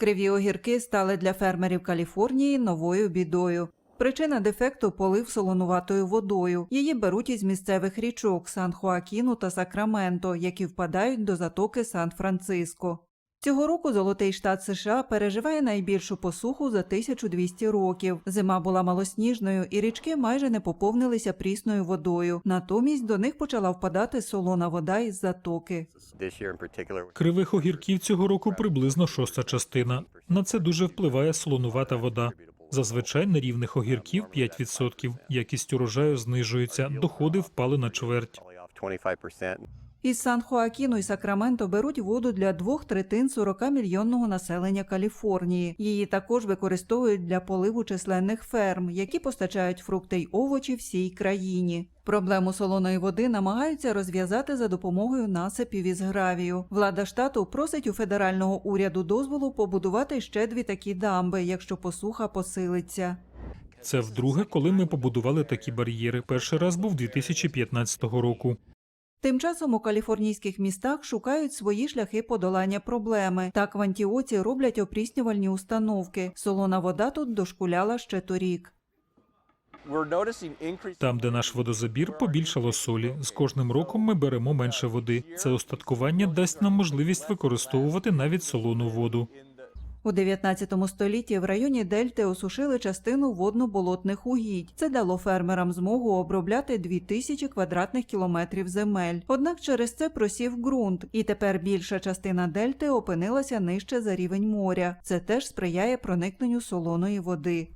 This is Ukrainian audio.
Криві огірки стали для фермерів Каліфорнії новою бідою. Причина дефекту полив солонуватою водою. Її беруть із місцевих річок Сан-Хоакіну та Сакраменто, які впадають до затоки Сан-Франциско. Цього року золотий штат США переживає найбільшу посуху за 1200 років. Зима була малосніжною, і річки майже не поповнилися прісною водою. Натомість до них почала впадати солона вода із затоки. Кривих огірків цього року приблизно шоста частина. На це дуже впливає солонувата вода. Зазвичай нерівних огірків 5%. Якість урожаю знижується, доходи впали на чверть. Only off 25%. Із Сан-Хоакіну і Сакраменто беруть воду для двох третин 40-мільйонного населення Каліфорнії. Її також використовують для поливу численних ферм, які постачають фрукти й овочі всій країні. Проблему солоної води намагаються розв'язати за допомогою насипів із гравію. Влада штату просить у федерального уряду дозволу побудувати ще дві такі дамби, якщо посуха посилиться. Це вдруге, коли ми побудували такі бар'єри. Перший раз був 2015 року. Тим часом у каліфорнійських містах шукають свої шляхи подолання проблеми. Так в Антіоці роблять опріснювальні установки. Солона вода тут дошкуляла ще торік. Там, де наш водозабір, побільшало солі. З кожним роком ми беремо менше води. Це остаткування дасть нам можливість використовувати навіть солону воду. У 19 столітті в районі Дельти осушили частину водно-болотних угідь. Це дало фермерам змогу обробляти 2000 квадратних кілометрів земель. Однак через це просів ґрунт, і тепер більша частина Дельти опинилася нижче за рівень моря. Це теж сприяє проникненню солоної води.